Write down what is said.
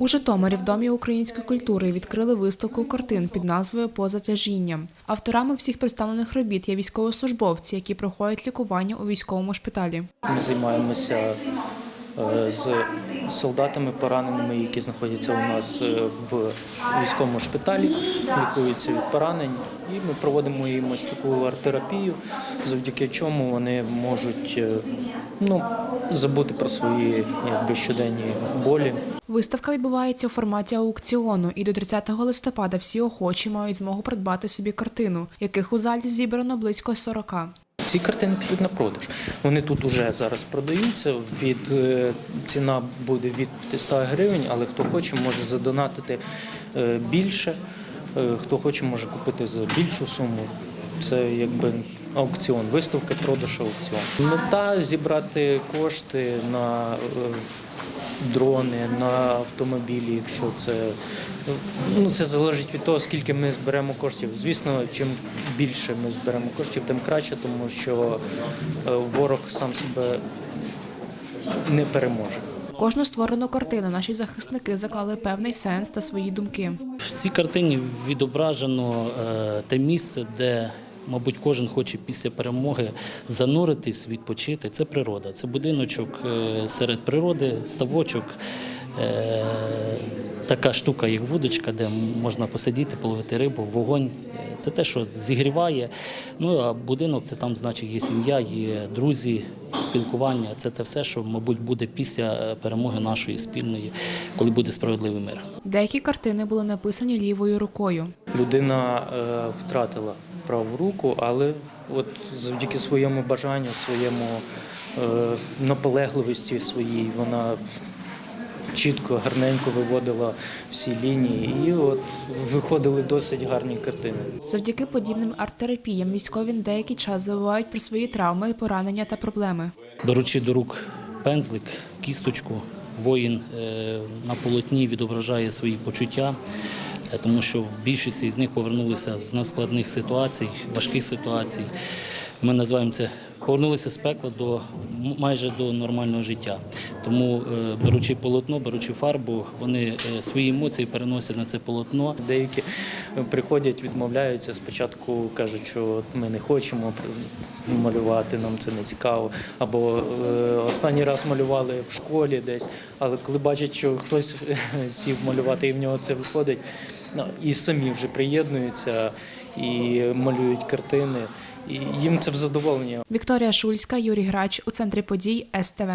У Житомирі в Домі української культури відкрили виставку картин під назвою Поза тяжінням. Авторами всіх представлених робіт є військовослужбовці, які проходять лікування у військовому шпиталі. Ми займаємося з солдатами пораненими, які знаходяться у нас е, в військовому шпиталі, лікуються від поранень, і ми проводимо їм ось таку арт-терапію, завдяки чому вони можуть е, ну, забути про свої якби, щоденні болі. Виставка відбувається у форматі аукціону, і до 30 листопада всі охочі мають змогу придбати собі картину, яких у залі зібрано близько 40. Ці картини підуть на продаж. Вони тут уже зараз продаються. Від е, ціна буде від 500 гривень, але хто хоче, може задонатити е, більше. Е, Хто хоче, може купити за більшу суму. Це якби аукціон, виставка, продаж аукціон. Мета зібрати кошти на дрони, на автомобілі, якщо це ну це залежить від того, скільки ми зберемо коштів. Звісно, чим більше ми зберемо коштів, тим краще, тому що е, ворог сам себе не переможе. Кожну створену картину наші захисники заклали певний сенс та свої думки. В цій картині відображено е, те місце, де, мабуть, кожен хоче після перемоги зануритись, відпочити. Це природа, це будиночок е, серед природи, ставочок. Така штука, як вудочка, де можна посидіти, половити рибу, вогонь. Це те, що зігріває. Ну а будинок це там, значить, є сім'я, є друзі, спілкування. Це те все, що, мабуть, буде після е, перемоги нашої спільної, коли буде справедливий мир. Деякі картини були написані лівою рукою. Людина е, втратила праву руку, але от завдяки своєму бажанню, своєму е, наполегливості своїй, вона чітко, гарненько виводила всі лінії, і от виходили досить гарні картини. Завдяки подібним арт-терапіям військові деякий час забувають про свої травми, поранення та проблеми. Беручи до рук пензлик, кісточку, воїн е, на полотні відображає свої почуття, е, тому що більшість з них повернулися з надскладних ситуацій, важких ситуацій. Ми називаємо це повернулися з пекла до майже до нормального життя. Тому, е, беручи полотно, беручи фарбу, вони е, свої емоції переносять на це полотно. Деякі приходять, відмовляються. Спочатку кажуть, що ми не хочемо малювати, нам це не цікаво. Або е, останній раз малювали в школі десь, але коли бачать, що хтось сів малювати і в нього це виходить, ну, і самі вже приєднуються і малюють картини. І їм це в задоволення. Вікторія Шульська, Юрій Грач у центрі подій СТВ.